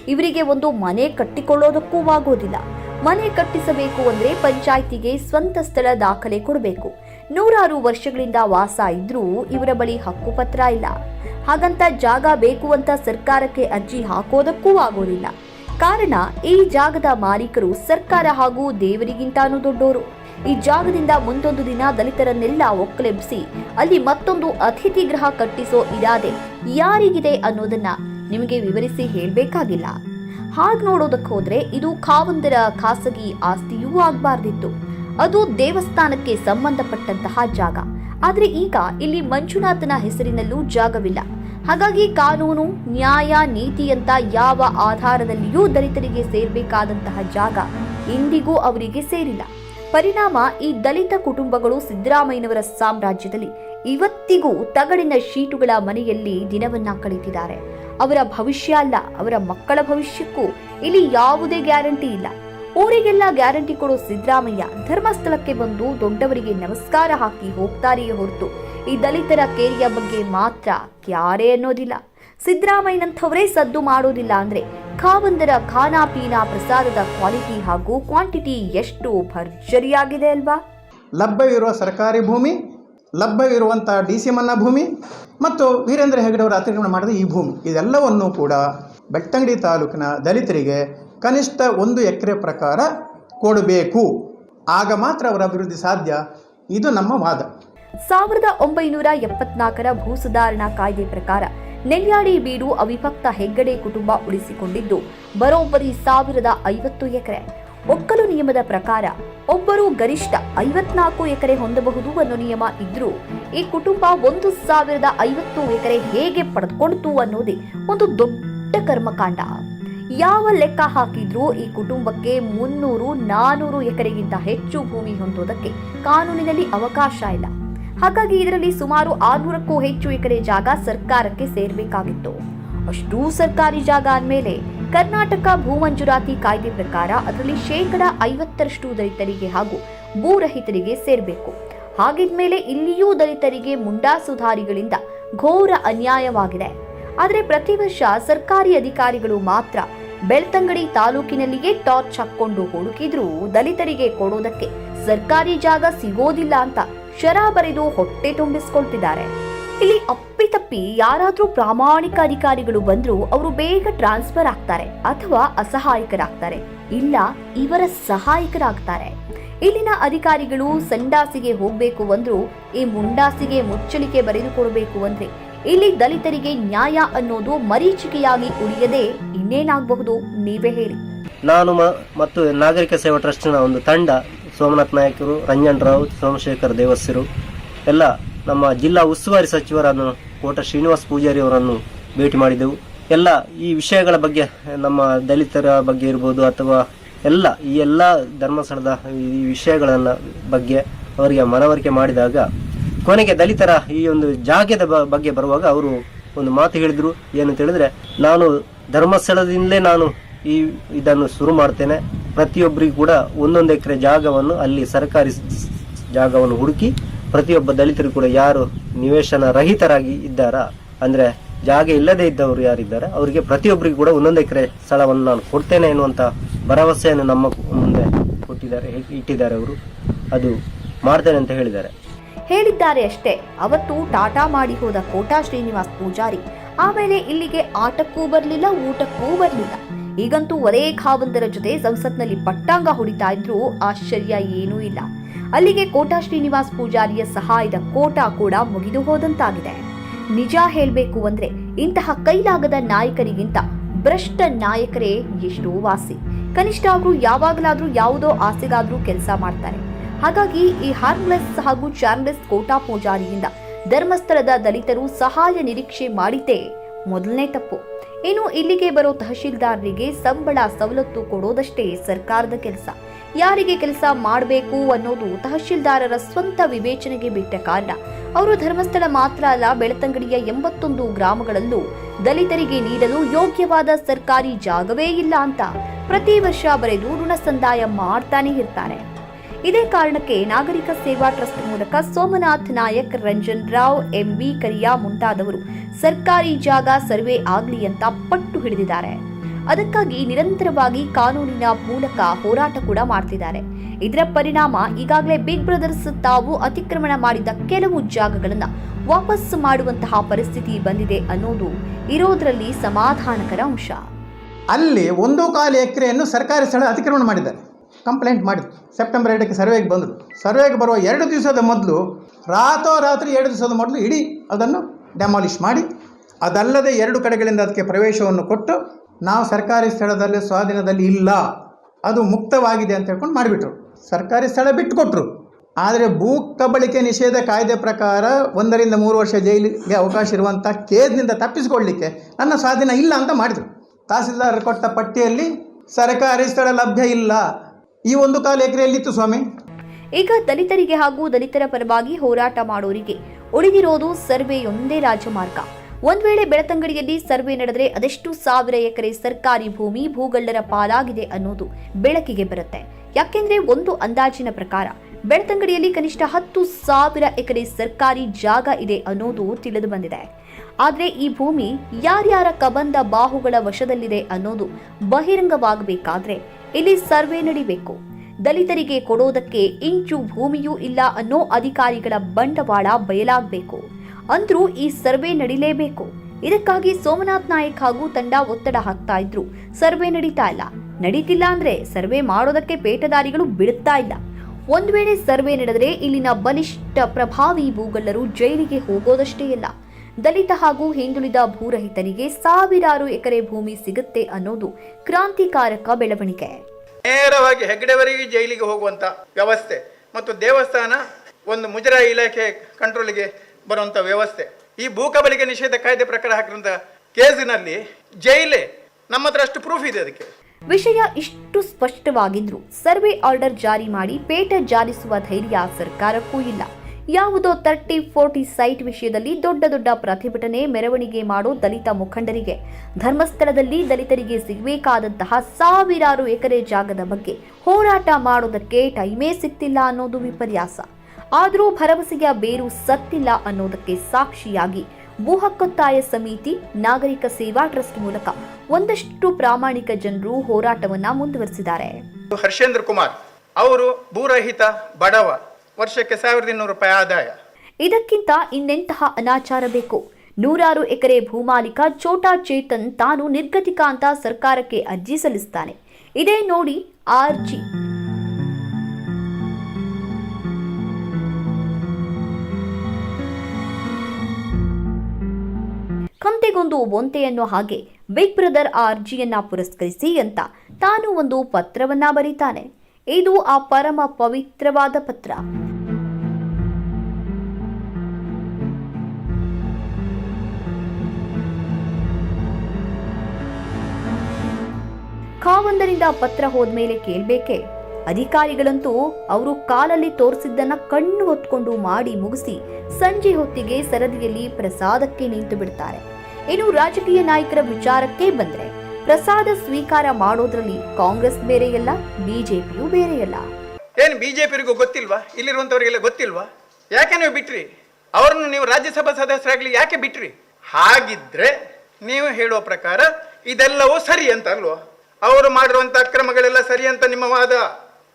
ಇವರಿಗೆ ಒಂದು ಮನೆ ಕಟ್ಟಿಕೊಳ್ಳೋದಕ್ಕೂ ಆಗೋದಿಲ್ಲ ಮನೆ ಕಟ್ಟಿಸಬೇಕು ಅಂದ್ರೆ ಪಂಚಾಯಿತಿಗೆ ಸ್ವಂತ ಸ್ಥಳ ದಾಖಲೆ ಕೊಡಬೇಕು. ನೂರಾರು ವರ್ಷಗಳಿಂದ ವಾಸ ಇದ್ರೂ ಇವರ ಬಳಿ ಹಕ್ಕುಪತ್ರ ಇಲ್ಲ. ಹಾಗಂತ ಜಾಗ ಬೇಕು ಅಂತ ಸರ್ಕಾರಕ್ಕೆ ಅರ್ಜಿ ಹಾಕೋದಕ್ಕೂ ಆಗೋದಿಲ್ಲ. ಕಾರಣ ಈ ಜಾಗದ ಮಾಲೀಕರು ಸರ್ಕಾರ ಹಾಗೂ ದೇವರಿಗಿಂತಾನೂ ದೊಡ್ಡೋರು. ಈ ಜಾಗದಿಂದ ಮುಂದೊಂದು ದಿನ ದಲಿತರನ್ನೆಲ್ಲ ಒಕ್ಕಲೆಬ್ಬಿಸಿ, ಅಲ್ಲಿ ಮತ್ತೊಂದು ಅತಿಥಿ ಗೃಹ ಕಟ್ಟಿಸೋ ಇರಾದೆ ಯಾರಿಗಿದೆ ಅನ್ನೋದನ್ನ ನಿಮಗೆ ವಿವರಿಸಿ ಹೇಳಬೇಕಾಗಿಲ್ಲ. ಹಾಗೆ ನೋಡೋದಕ್ಕೆ ಹೋದ್ರೆ ಇದು ಖಾವಂದರ ಖಾಸಗಿ ಆಸ್ತಿಯೂ ಆಗಬಾರ್ದಿತ್ತು. ಅದು ದೇವಸ್ಥಾನಕ್ಕೆ ಸಂಬಂಧಪಟ್ಟಂತಹ ಜಾಗ. ಆದ್ರೆ ಈಗ ಇಲ್ಲಿ ಮಂಜುನಾಥನ ಹೆಸರಿನಲ್ಲೂ ಜಾಗವಿಲ್ಲ. ಹಾಗಾಗಿ ಕಾನೂನು, ನ್ಯಾಯ ನೀತಿಯಂತ ಯಾವ ಆಧಾರದಲ್ಲಿಯೂ ದಲಿತರಿಗೆ ಸೇರ್ಬೇಕಾದಂತಹ ಜಾಗ ಇಂದಿಗೂ ಅವರಿಗೆ ಸೇರಿಲ್ಲ. ಪರಿಣಾಮ ಈ ದಲಿತ ಕುಟುಂಬಗಳು ಸಿದ್ದರಾಮಯ್ಯನವರ ಸಾಮ್ರಾಜ್ಯದಲ್ಲಿ ಇವತ್ತಿಗೂ ತಗಡಿನ ಶೀಟುಗಳ ಮನೆಯಲ್ಲಿ ದಿನವನ್ನ ಕಳೀತಿದ್ದಾರೆ ಅವರ ಭವಿಷ್ಯ ಅಲ್ಲ, ಅವರ ಮಕ್ಕಳ ಭವಿಷ್ಯಕ್ಕೂ ಇಲ್ಲಿ ಯಾವುದೇ ಗ್ಯಾರಂಟಿ ಇಲ್ಲ. ಊರಿಗೆಲ್ಲ ಗ್ಯಾರಂಟಿ ಕೊಡೋ ಸಿದ್ದರಾಮಯ್ಯ ಧರ್ಮಸ್ಥಳಕ್ಕೆ ಬಂದು ದೊಡ್ಡವರಿಗೆ ನಮಸ್ಕಾರ ಹಾಕಿ ಹೋಗ್ತಾರೆಯೇ ಹೊರತು ಈ ದಲಿತರ ಕೇರಿಯ ಬಗ್ಗೆ ಮಾತ್ರ ಯಾರೇ ಅನ್ನೋದಿಲ್ಲ. ಸಿದ್ದರಾಮಯ್ಯನಂಥವರೇ ಸದ್ದು ಮಾಡೋದಿಲ್ಲ ಅಂದ್ರೆ ಖಾವಂದರ ಖಾನಾ ಪೀನಾ ಪ್ರಸಾದದ ಕ್ವಾಲಿಟಿ ಹಾಗೂ ಕ್ವಾಂಟಿಟಿ ಎಷ್ಟು ಭರ್ಜರಿಯಾಗಿದೆ ಅಲ್ವಾ? ಲಭ್ಯವಿರುವ ಸರ್ಕಾರಿ ಭೂಮಿ ಲಭ್ಯವಿರುವಂಥ ಡಿ ಸಿ ಮನ್ನಾ ಭೂಮಿ ಮತ್ತು ವೀರೇಂದ್ರ ಹೆಗಡೆ ಅವರು ಅತಿಕ್ರಮಣ ಮಾಡಿದ ಈ ಭೂಮಿ. ಇದೆಲ್ಲವನ್ನು ಕೂಡ ಬೆಟ್ಟಂಗಡಿ ತಾಲೂಕಿನ ದಲಿತರಿಗೆ ಕನಿಷ್ಠ ಒಂದು ಎಕರೆ ಪ್ರಕಾರ ಕೊಡಬೇಕು. ಆಗ ಮಾತ್ರ ಅವರ ಅಭಿವೃದ್ಧಿ ಸಾಧ್ಯ. ಇದು ನಮ್ಮ ವಾದ. ಸಾವಿರದ ಒಂಬೈನೂರ ಎಪ್ಪತ್ನಾಲ್ಕರ ಭೂ ಸುಧಾರಣಾ ಕಾಯ್ದೆ ಪ್ರಕಾರ ನೆಲ್ಯಾಡಿ ಬೀಡು ಅವಿಭಕ್ತ ಹೆಗ್ಗಡೆ ಕುಟುಂಬ ಉಳಿಸಿಕೊಂಡಿದ್ದು, ಬರೋಬ್ಬರಿ ಸಾವಿರದ ಐವತ್ತು ಎಕರೆ. ಒಕ್ಕಲು ನಿಯಮದ ಪ್ರಕಾರ ಒಬ್ಬರು ಗರಿಷ್ಠ ಐವತ್ನಾಲ್ಕು ಎಕರೆ ಹೊಂದಬಹುದು ಅನ್ನೋ ನಿಯಮ ಇದ್ರೂ, ಈ ಕುಟುಂಬ ಒಂದು ಸಾವಿರದ ಐವತ್ತು ಎಕರೆ ಹೇಗೆ ಪಡ್ಕೊಳ್ತು ಅನ್ನೋದೇ ಒಂದು ದೊಡ್ಡ ಕರ್ಮಕಾಂಡ. ಯಾವ ಲೆಕ್ಕ ಹಾಕಿದ್ರೂ ಈ ಕುಟುಂಬಕ್ಕೆ ಮುನ್ನೂರು, ನಾನೂರು ಎಕರೆಗಿಂತ ಹೆಚ್ಚು ಭೂಮಿ ಹೊಂದೋದಕ್ಕೆ ಕಾನೂನಿನಲ್ಲಿ ಅವಕಾಶ ಇಲ್ಲ. ಹಾಗಾಗಿ ಇದರಲ್ಲಿ ಸುಮಾರು ಆರ್ನೂರಕ್ಕೂ ಹೆಚ್ಚು ಎಕರೆ ಜಾಗ ಸರ್ಕಾರಕ್ಕೆ ಸೇರ್ಬೇಕಾಗಿತ್ತು. ಅಷ್ಟೂ ಸರ್ಕಾರಿ ಜಾಗ ಅಂದಮೇಲೆ ಕರ್ನಾಟಕ ಭೂ ಮಂಜೂರಾತಿ ಕಾಯ್ದೆ ಪ್ರಕಾರ ಅದರಲ್ಲಿ ಶೇಕಡ ಐವತ್ತರಷ್ಟು ದಲಿತರಿಗೆ ಹಾಗೂ ಭೂರಹಿತರಿಗೆ ಸೇರಬೇಕು. ಹಾಗಿದ್ಮೇಲೆ ಇಲ್ಲಿಯೂ ದಲಿತರಿಗೆ ಮುಂಡಾ ಸುಧಾರಿಗಳಿಂದ ಘೋರ ಅನ್ಯಾಯವಾಗಿದೆ. ಆದರೆ ಪ್ರತಿ ವರ್ಷ ಸರ್ಕಾರಿ ಅಧಿಕಾರಿಗಳು ಮಾತ್ರ ಬೆಳ್ತಂಗಡಿ ತಾಲೂಕಿನಲ್ಲಿಯೇ ಟಾರ್ಚ್ ಹಾಕೊಂಡು ಹುಡುಕಿದ್ರೂ ದಲಿತರಿಗೆ ಕೊಡೋದಕ್ಕೆ ಸರ್ಕಾರಿ ಜಾಗ ಸಿಗೋದಿಲ್ಲ ಅಂತ ಶರ ಬರೆದು ಹೊಟ್ಟೆ ತುಂಬಿಸ್ಕೊಳ್ತಿದ್ದಾರೆ. ಇಲ್ಲಿ ಅಪ್ಪಿತಪ್ಪಿ ಯಾರಾದ್ರೂ ಪ್ರಾಮಾಣಿಕ ಅಧಿಕಾರಿಗಳು ಬಂದ್ರು ಅವರು ಬೇಗ ಟ್ರಾನ್ಸ್ಫರ್ ಆಗ್ತಾರೆ ಅಥವಾ ಅಸಹಾಯಕರಾಗ್ತಾರೆ. ಇಲ್ಲ, ಇವರ ಸಹಾಯಕರಾಗ್ತಾರೆ. ಇಲ್ಲಿನ ಅಧಿಕಾರಿಗಳು ಸಂಡಾಸಿಗೆ ಹೋಗ್ಬೇಕು ಅಂದ್ರು, ಈ ಮುಂಡಾಸಿಗೆ ಮುಚ್ಚಳಿಕೆ ಬರೆದುಕೊಡಬೇಕು ಅಂದ್ರೆ, ಇಲ್ಲಿ ದಲಿತರಿಗೆ ನ್ಯಾಯ ಅನ್ನೋದು ಮರೀಚಿಕೆಯಾಗಿ ಉಳಿಯದೆ ಇನ್ನೇನಾಗಬಹುದು? ನೀವೇ ಹೇಳಿ. ನಾನು ಮತ್ತು ನಾಗರಿಕ ಸೇವಾ ಟ್ರಸ್ಟ್ನ ಒಂದು ತಂಡ ಸೋಮನಾಥ್ ನಾಯಕರು, ರಂಜನ್ ರಾವ್ ಸೋಮಶೇಖರ್ ದೇವಸ್ಸರು, ಎಲ್ಲ ನಮ್ಮ ಜಿಲ್ಲಾ ಉಸ್ತುವಾರಿ ಸಚಿವರನ್ನು, ಕೋಟ ಶ್ರೀನಿವಾಸ್ ಪೂಜಾರಿ ಅವರನ್ನು ಭೇಟಿ ಮಾಡಿದೆವು. ಎಲ್ಲ ಈ ವಿಷಯಗಳ ಬಗ್ಗೆ, ನಮ್ಮ ದಲಿತರ ಬಗ್ಗೆ ಇರ್ಬೋದು ಅಥವಾ ಎಲ್ಲ, ಈ ಎಲ್ಲ ಧರ್ಮಸ್ಥಳದ ಈ ವಿಷಯಗಳನ್ನ ಬಗ್ಗೆ ಅವರಿಗೆ ಮನವರಿಕೆ ಮಾಡಿದಾಗ, ಕೊನೆಗೆ ದಲಿತರ ಈ ಒಂದು ಜಾಗದ ಬಗ್ಗೆ ಬರುವಾಗ ಅವರು ಒಂದು ಮಾತು ಹೇಳಿದ್ರು. ಏನಂತ ಹೇಳಿದ್ರೆ ನಾನು ಧರ್ಮಸ್ಥಳದಿಂದಲೇ ನಾನು ಈ ಇದನ್ನು ಶುರು ಮಾಡ್ತೇನೆ. ಪ್ರತಿಯೊಬ್ಬರಿಗೂ ಕೂಡ ಒಂದೊಂದು ಎಕರೆ ಜಾಗವನ್ನು ಅಲ್ಲಿ ಸರ್ಕಾರಿ ಜಾಗವನ್ನು ಹುಡುಕಿ ಪ್ರತಿಯೊಬ್ಬ ದಲಿತರು ಕೂಡ ಯಾರು ನಿವೇಶನ ರಹಿತರಾಗಿ ಇದ್ದಾರಾ, ಅಂದ್ರೆ ಜಾಗ ಇಲ್ಲದೆ ಇದ್ದವರು ಯಾರಿದ್ದಾರೆ, ಅವರಿಗೆ ಪ್ರತಿಯೊಬ್ಬರಿಗೂ ಕೂಡ ಒಂದೊಂದು ಎಕರೆ ಸ್ಥಳವನ್ನು ನಾನು ಕೊಡ್ತೇನೆ ಎನ್ನುವಂತ ಭರವಸೆಯನ್ನು ನಮ್ಮ ಮುಂದೆ ಕೊಟ್ಟಿದ್ದಾರೆ, ಇಟ್ಟಿದ್ದಾರೆ ಅವರು. ಅದು ಮಾಡ್ತೇನೆ ಅಂತ ಹೇಳಿದ್ದಾರೆ. ಹೇಳಿದ್ದಾರೆ ಅಷ್ಟೇ. ಅವತ್ತು ಟಾಟಾ ಮಾಡಿ ಹೋದ ಕೋಟಾ ಶ್ರೀನಿವಾಸ್ ಪೂಜಾರಿ. ಆಮೇಲೆ ಇಲ್ಲಿಗೆ ಆಟಕ್ಕೂ ಬರಲಿಲ್ಲ, ಊಟಕ್ಕೂ ಬರಲಿಲ್ಲ. ಈಗಂತೂ ಒರೇ ಖಾವಂದರ ಜೊತೆ ಸಂಸತ್ನಲ್ಲಿ ಪಟ್ಟಾಂಗ ಹೊಡಿತಾ ಇದ್ರೂ ಆಶ್ಚರ್ಯ ಏನೂ ಇಲ್ಲ. ಅಲ್ಲಿಗೆ ಕೋಟಾ ಶ್ರೀನಿವಾಸ್ ಪೂಜಾರಿಯ ಸಹಾಯದ ಕೋಟಾ ಕೂಡ ಮುಗಿದು ಹೋದಂತಾಗಿದೆ. ನಿಜ ಹೇಳಬೇಕು ಅಂದ್ರೆ ಇಂತಹ ಕೈಲಾಗದ ನಾಯಕರಿಗಿಂತ ಭ್ರಷ್ಟ ನಾಯಕರೇ ಎಷ್ಟೋ ವಾಸಿ. ಕನಿಷ್ಠ ಅವರು ಯಾವಾಗಲಾದರೂ ಯಾವುದೋ ಆಸೆಗಾದ್ರೂ ಕೆಲಸ ಮಾಡ್ತಾರೆ. ಹಾಗಾಗಿ ಈ ಹಾರ್ಮ್ಲೆಸ್ ಹಾಗೂ ಚಾರ್ಮ್ಲೆಸ್ ಕೋಟಾ ಪೂಜಾರಿಯಿಂದ ಧರ್ಮಸ್ಥಳದ ದಲಿತರು ಸಹಾಯ ನಿರೀಕ್ಷೆ ಮಾಡಿದ್ದೇ ಮೊದಲನೇ ತಪ್ಪು. ಇನ್ನು ಇಲ್ಲಿಗೆ ಬರೋ ತಹಶೀಲ್ದಾರರಿಗೆ ಸಂಬಳ ಸವಲತ್ತು ಕೊಡೋದಷ್ಟೇ ಸರ್ಕಾರದ ಕೆಲಸ. ಯಾರಿಗೆ ಕೆಲಸ ಮಾಡಬೇಕು ಅನ್ನೋದು ತಹಶೀಲ್ದಾರರ ಸ್ವಂತ ವಿವೇಚನೆಗೆ ಬಿಟ್ಟ ಕಾರಣ. ಅವರು ಧರ್ಮಸ್ಥಳ ಮಾತ್ರ ಅಲ್ಲ, ಬೆಳತಂಗಡಿಯ ಎಂಬತ್ತೊಂದು ಗ್ರಾಮಗಳಲ್ಲೂ ದಲಿತರಿಗೆ ನೀಡಲು ಯೋಗ್ಯವಾದ ಸರ್ಕಾರಿ ಜಾಗವೇ ಇಲ್ಲ ಅಂತ ಪ್ರತಿ ವರ್ಷ ಬರೆದು ಋಣ ಸಂದಾಯ ಮಾಡ್ತಾನೆ ಇರ್ತಾರೆ. ಇದೇ ಕಾರಣಕ್ಕೆ ನಾಗರಿಕ ಸೇವಾ ಟ್ರಸ್ಟ್ ಮೂಲಕ ಸೋಮನಾಥ್ ನಾಯಕ್, ರಂಜನ್ ರಾವ್, ಎಂಬಿ ಕರಿಯಾ ಮುಂತಾದವರು ಸರ್ಕಾರಿ ಜಾಗ ಸರ್ವೆ ಆಗಲಿ ಅಂತ ಪಟ್ಟು ಹಿಡಿದಿದ್ದಾರೆ. ಅದಕ್ಕಾಗಿ ನಿರಂತರವಾಗಿ ಕಾನೂನಿನ ಮೂಲಕ ಹೋರಾಟ ಕೂಡ ಮಾಡ್ತಿದ್ದಾರೆ. ಇದರ ಪರಿಣಾಮ ಈಗಾಗಲೇ ಬಿಗ್ ಬ್ರದರ್ಸ್ ತಾವು ಅತಿಕ್ರಮಣ ಮಾಡಿದ ಕೆಲವು ಜಾಗಗಳನ್ನ ವಾಪಸ್ ಮಾಡುವಂತಹ ಪರಿಸ್ಥಿತಿ ಬಂದಿದೆ ಅನ್ನೋದು ಇರೋದ್ರಲ್ಲಿ ಸಮಾಧಾನಕರ ಅಂಶ. ಅಲ್ಲಿ ಒಂದು ಕಾಲು ಎಕರೆಯನ್ನು ಸರ್ಕಾರಿ ಸ್ಥಳ ಅತಿಕ್ರಮಣ ಮಾಡಿದ್ದಾರೆ. ಕಂಪ್ಲೇಂಟ್ ಮಾಡಿದ್ರು. ಸೆಪ್ಟೆಂಬರ್ ಎರಡಕ್ಕೆ ಸರ್ವೆಗೆ ಬಂದರು. ಸರ್ವೆಗೆ ಬರುವ ಎರಡು ದಿವಸದ ಮೊದಲು, ರಾತೋರಾತ್ರಿ ಎರಡು ದಿವಸದ ಮೊದಲು ಇಡೀ ಅದನ್ನು ಡೆಮಾಲಿಷ್ ಮಾಡಿ, ಅದಲ್ಲದೆ ಎರಡು ಕಡೆಗಳಿಂದ ಅದಕ್ಕೆ ಪ್ರವೇಶವನ್ನು ಕೊಟ್ಟು, ನಾವು ಸರ್ಕಾರಿ ಸ್ಥಳದಲ್ಲಿ ಸ್ವಾಧೀನದಲ್ಲಿ ಇಲ್ಲ, ಅದು ಮುಕ್ತವಾಗಿದೆ ಅಂತ ಹೇಳ್ಕೊಂಡು ಮಾಡಿಬಿಟ್ರು. ಸರ್ಕಾರಿ ಸ್ಥಳ ಬಿಟ್ಟುಕೊಟ್ರು ಆದರೆ ಭೂ ಕಬಳಿಕೆ ನಿಷೇಧ ಕಾಯ್ದೆ ಪ್ರಕಾರ ಒಂದರಿಂದ ಮೂರು ವರ್ಷ ಜೈಲಿಗೆ ಅವಕಾಶ ಇರುವಂಥ ಕೇಸ್ನಿಂದ ತಪ್ಪಿಸಿಕೊಳ್ಳಲಿಕ್ಕೆ ನನ್ನ ಸ್ವಾಧೀನ ಇಲ್ಲ ಅಂತ ಮಾಡಿದರು. ತಹಸೀಲ್ದಾರ್ ಕೊಟ್ಟ ಪಟ್ಟಿಯಲ್ಲಿ ಸರ್ಕಾರಿ ಸ್ಥಳ ಲಭ್ಯ ಇಲ್ಲ ಈ ಒಂದು ಕಾಲು ಎಕರೆಯಲ್ಲಿತ್ತು ಸ್ವಾಮಿ? ಈಗ ದಲಿತರಿಗೆ ಹಾಗೂ ದಲಿತರ ಪರವಾಗಿ ಹೋರಾಟ ಮಾಡೋರಿಗೆ ಉಳಿದಿರೋದು ಸರ್ವೆಯೊಂದೇ ರಾಜಮಾರ್ಗ. ಒಂದ್ ವೇಳೆ ಬೆಳತಂಗಡಿಯಲ್ಲಿ ಸರ್ವೆ ನಡೆದರೆ ಅದೆಷ್ಟು ಸಾವಿರ ಎಕರೆ ಸರ್ಕಾರಿ ಭೂಮಿ ಭೂಗಳ್ಳರ ಪಾಲಾಗಿದೆ ಅನ್ನೋದು ಬೆಳಕಿಗೆ ಬರುತ್ತೆ. ಯಾಕೆಂದ್ರೆ ಒಂದು ಅಂದಾಜಿನ ಪ್ರಕಾರ ಬೆಳತಂಗಡಿಯಲ್ಲಿ ಕನಿಷ್ಠ ಹತ್ತು ಸಾವಿರ ಎಕರೆ ಸರ್ಕಾರಿ ಜಾಗ ಇದೆ ಅನ್ನೋದು ತಿಳಿದು ಬಂದಿದೆ. ಆದ್ರೆ ಈ ಭೂಮಿ ಯಾರ್ಯಾರ ಕಬಂದ ಬಾಹುಗಳ ವಶದಲ್ಲಿದೆ ಅನ್ನೋದು ಬಹಿರಂಗವಾಗಬೇಕಾದ್ರೆ ಇಲ್ಲಿ ಸರ್ವೆ ನಡಿಬೇಕು. ದಲಿತರಿಗೆ ಕೊಡೋದಕ್ಕೆ ಇಂಚು ಭೂಮಿಯೂ ಇಲ್ಲ ಅನ್ನೋ ಅಧಿಕಾರಿಗಳ ಬಂಡವಾಳ ಬಯಲಾಗಬೇಕು. ಅಂದ್ರೂ ಈ ಸರ್ವೆ ನಡಿಲೇಬೇಕು. ಇದಕ್ಕಾಗಿ ಸೋಮನಾಥ್ ನಾಯಕ್ ಹಾಗೂ ತಂಡ ಒತ್ತಡ ಹಾಕ್ತಾ ಇದ್ರು. ಸರ್ವೆ ನಡೀತಾ ಇಲ್ಲ. ನಡೀತಿಲ್ಲ ಅಂದ್ರೆ ಸರ್ವೆ ಮಾಡೋದಕ್ಕೆ ಪೇಟದಾರಿಗಳು ಬಿಡುತ್ತಾ ಇಲ್ಲ. ಒಂದು ವೇಳೆ ಸರ್ವೆ ನಡೆದರೆ ಇಲ್ಲಿನ ಬಲಿಷ್ಠ ಪ್ರಭಾವಿ ಭೂಗಲ್ಲರು ಜೈಲಿಗೆ ಹೋಗೋದಷ್ಟೇ ಅಲ್ಲ. ದಲಿತ ಹಾಗೂ ಹಿಂದುಳಿದ ಭೂರಹಿತರಿಗೆ ಸಾವಿರಾರು ಎಕರೆ ಭೂಮಿ ಸಿಗುತ್ತೆ ಅನ್ನೋದು ಕ್ರಾಂತಿಕಾರಕ ಬೆಳವಣಿಗೆ. ನೇರವಾಗಿ ಹೆಗ್ಡೆವರೆಗೆ ಜೈಲಿಗೆ ಹೋಗುವಂತ ವ್ಯವಸ್ಥೆ ಮತ್ತು ದೇವಸ್ಥಾನ ಒಂದು ಮುಜರಾಯಿ ಇಲಾಖೆ ಕಂಟ್ರೋಲಿಗೆ ಬರುವಂತ ವ್ಯವಸ್ಥೆ. ಈ ಭೂಕಬಳಿಕೆ ನಿಷೇಧ ಕಾಯ್ದೆ ಪ್ರಕಾರ ಹಾಕಿರುವಂತ ಕೇಸಿನಲ್ಲಿ ಜೈಲೇ ನಮ್ಮ ಹತ್ರ ಅಷ್ಟು ಪ್ರೂಫ್ ಇದೆ ಅದಕ್ಕೆ. ವಿಷಯ ಇಷ್ಟು ಸ್ಪಷ್ಟವಾಗಿದ್ರೂ ಸರ್ವೆ ಆರ್ಡರ್ ಜಾರಿ ಮಾಡಿ ಪೇಟ ಜಾರಿಸುವ ಧೈರ್ಯ ಸರ್ಕಾರಕ್ಕೂ ಇಲ್ಲ. ಯಾವುದೋ ತರ್ಟಿ, ಫೋರ್ಟಿ ಸೈಟ್ ವಿಷಯದಲ್ಲಿ ದೊಡ್ಡ ದೊಡ್ಡ ಪ್ರತಿಭಟನೆ ಮೆರವಣಿಗೆ ಮಾಡೋ ದಲಿತ ಮುಖಂಡರಿಗೆ. ಧರ್ಮಸ್ಥಳದಲ್ಲಿ ದಲಿತರಿಗೆ ಸಿಗಬೇಕಾದಂತಹ ಸಾವಿರಾರು ಎಕರೆ ಜಾಗದ ಬಗ್ಗೆ ಹೋರಾಟ ಮಾಡೋದಕ್ಕೆ ಟೈಮೇ ಸಿಗ್ತಿಲ್ಲ ಅನ್ನೋದು ವಿಪರ್ಯಾಸ. ಆದರೂ ಭರವಸೆಯ ಬೇರು ಸತ್ತಿಲ್ಲ ಅನ್ನೋದಕ್ಕೆ ಸಾಕ್ಷಿಯಾಗಿ ಭೂಹಕ್ಕೊತ್ತಾಯ ಸಮಿತಿ, ನಾಗರಿಕ ಸೇವಾ ಟ್ರಸ್ಟ್ ಮೂಲಕ ಒಂದಷ್ಟು ಪ್ರಾಮಾಣಿಕ ಜನರು ಹೋರಾಟವನ್ನ ಮುಂದುವರೆಸಿದ್ದಾರೆ. ಹರ್ಷೇಂದ್ರ ಕುಮಾರ್, ಅವರು ಭೂರಹಿತ ಬಡವ. ವರ್ಷಕ್ಕೆ ಸಾವಿರದ ಇನ್ನೂರು ರೂಪಾಯಿ ಆದಾಯ. ಇದಕ್ಕಿಂತ ಇನ್ನೆಂತಹ ಅನಾಚಾರ ಬೇಕು? ನೂರಾರು ಎಕರೆ ಭೂಮಾಲೀಕ ಚೋಟಾ ಚೇತನ್ ತಾನು ನಿರ್ಗತಿಕ ಅಂತ ಸರ್ಕಾರಕ್ಕೆ ಅರ್ಜಿ ಸಲ್ಲಿಸ್ತಾನೆ. ಇದೇ ನೋಡಿ ಆರ್ಜಿ. ಕಂತೆಗೊಂದು ಒಂತೆಯನ್ನು ಹಾಗೆ, ಬಿಗ್ ಬ್ರದರ್ ಆ ಅರ್ಜಿಯನ್ನ ಪುರಸ್ಕರಿಸಿ ಅಂತ ತಾನು ಒಂದು ಪತ್ರವನ್ನ ಬರೀತಾನೆ. ಇದು ಆ ಪರಮ ಪವಿತ್ರವಾದ ಪತ್ರ. ಕಾವೊಂದರಿಂದ ಪತ್ರ ಹೋದ್ಮೇಲೆ ಕೇಳ್ಬೇಕೆ. ಅಧಿಕಾರಿಗಳಂತೂ ಅವರು ಕಾಲಲ್ಲಿ ತೋರಿಸಿದ್ದನ್ನ ಕಣ್ಣು ಹೊತ್ಕೊಂಡು ಮಾಡಿ ಮುಗಿಸಿ ಸಂಜೆ ಹೊತ್ತಿಗೆ ಸರದಿಯಲ್ಲಿ ಪ್ರಸಾದಕ್ಕೆ ನಿಂತು ಬಿಡ್ತಾರೆ ಇನ್ನು ರಾಜಕೀಯ ನಾಯಕರ ವಿಚಾರಕ್ಕೆ ಬಂದ್ರೆ ಪ್ರಸಾದ ಸ್ವೀಕಾರ ಮಾಡೋದ್ರಲ್ಲಿ ಕಾಂಗ್ರೆಸ್ ಬೇರೆಯಲ್ಲ ಬಿಜೆಪಿಯೂ ಬೇರೆಯಲ್ಲ. ಏನು ಬಿಜೆಪಿಯವರಿಗೂ ಗೊತ್ತಿಲ್ವಾ? ಇಲ್ಲಿರುವಂತವರಿಗೆಲ್ಲ ಗೊತ್ತಿಲ್ವಾ? ಯಾಕೆ ನೀವು ಬಿಟ್ರಿ? ಅವರನ್ನು ನೀವು ರಾಜ್ಯಸಭಾ ಸದಸ್ಯರಾಗ್ಲಿ ಯಾಕೆ ಬಿಟ್ರಿ? ಹಾಗಿದ್ರೆ ನೀವು ಹೇಳುವ ಪ್ರಕಾರ ಇದೆಲ್ಲವೂ ಸರಿ ಅಂತ ಅಲ್ವಾ? ಅವರು ಮಾಡಿರುವಂತ ಅಕ್ರಮಗಳೆಲ್ಲ ಸರಿ ಅಂತ ನಿಮ್ಮ ವಾದ.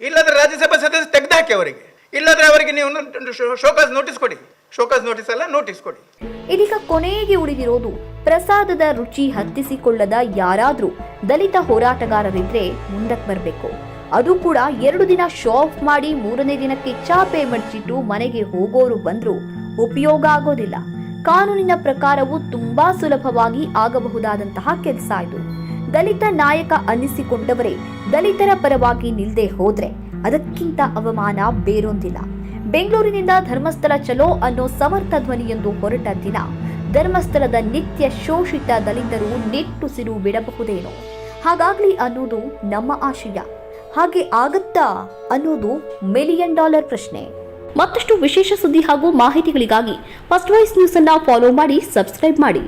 ಇಲ್ಲದ್ರೆ ರಾಜ್ಯಸಭಾ ಸದಸ್ಯ ತೆಗೆದಾಕಿ ಅವರಿಗೆ. ಇಲ್ಲದ್ರೆ ಅವರಿಗೆ ನೀವು ಶೋಕಾಸ್ ನೋಟಿಸ್ ಕೊಡಿ. ಶೋಕಾಸ್ ನೋಟಿಸ್ ಅಲ್ಲ ನೋಟಿಸ್ ಕೊಡಿ. ಇದೀಗ ಕೊನೆಗೆ ಉಳಿದಿರೋದು ಪ್ರಸಾದದ ರುಚಿ ಹತ್ತಿಸಿಕೊಳ್ಳದ ಯಾರಾದ್ರೂ ದಲಿತ ಹೋರಾಟಗಾರರಿದ್ರೆ ಮುಂದಕ್ಕೆ ಬರಬೇಕು. ಅದು ಕೂಡ ಎರಡು ದಿನ ಶೋ ಆಫ್ ಮಾಡಿ ಮೂರನೇ ದಿನಕ್ಕೆ ಚಾ ಪೇಮೆಂಟ್ ಮಡ್ಚಿಟ್ಟು ಮನೆಗೆ ಹೋಗೋರು ಬಂದರೂ ಉಪಯೋಗ ಆಗೋದಿಲ್ಲ. ಕಾನೂನಿನ ಪ್ರಕಾರವು ತುಂಬಾ ಸುಲಭವಾಗಿ ಆಗಬಹುದಾದಂತಹ ಕೆಲಸ ಇದು. ದಲಿತ ನಾಯಕ ಅನ್ನಿಸಿಕೊಂಡವರೇ ದಲಿತರ ಪರವಾಗಿ ನಿಲ್ಲದೆ ಹೋದ್ರೆ ಅದಕ್ಕಿಂತ ಅವಮಾನ ಬೇರೊಂದಿಲ್ಲ. ಬೆಂಗಳೂರಿನಿಂದ ಧರ್ಮಸ್ಥಳ ಚಲೋ ಅನ್ನೋ ಸಮರ್ಥ ಧ್ವನಿಯೊಂದು ಹೊರಟ ದಿನ ಧರ್ಮಸ್ಥಳದ ನಿತ್ಯ ಶೋಷಿತ ದಲಿತರು ನಿಟ್ಟುಸಿರು ಬಿಡಬಹುದೇನೋ? ಹಾಗಾಗ್ಲಿ ಅನ್ನೋದು ನಮ್ಮ ಆಶಯ. ಹಾಗೆ ಆಗತ್ತಾ ಅನ್ನೋದು ಮಿಲಿಯನ್ ಡಾಲರ್ ಪ್ರಶ್ನೆ. ಮತ್ತಷ್ಟು ವಿಶೇಷ ಸುದ್ದಿ ಹಾಗೂ ಮಾಹಿತಿಗಳಿಗಾಗಿ ಫಸ್ಟ್ ವಾಯ್ಸ್ ನ್ಯೂಸ್ ಅನ್ನ ಫಾಲೋ ಮಾಡಿ ಸಬ್ಸ್ಕ್ರೈಬ್ ಮಾಡಿ.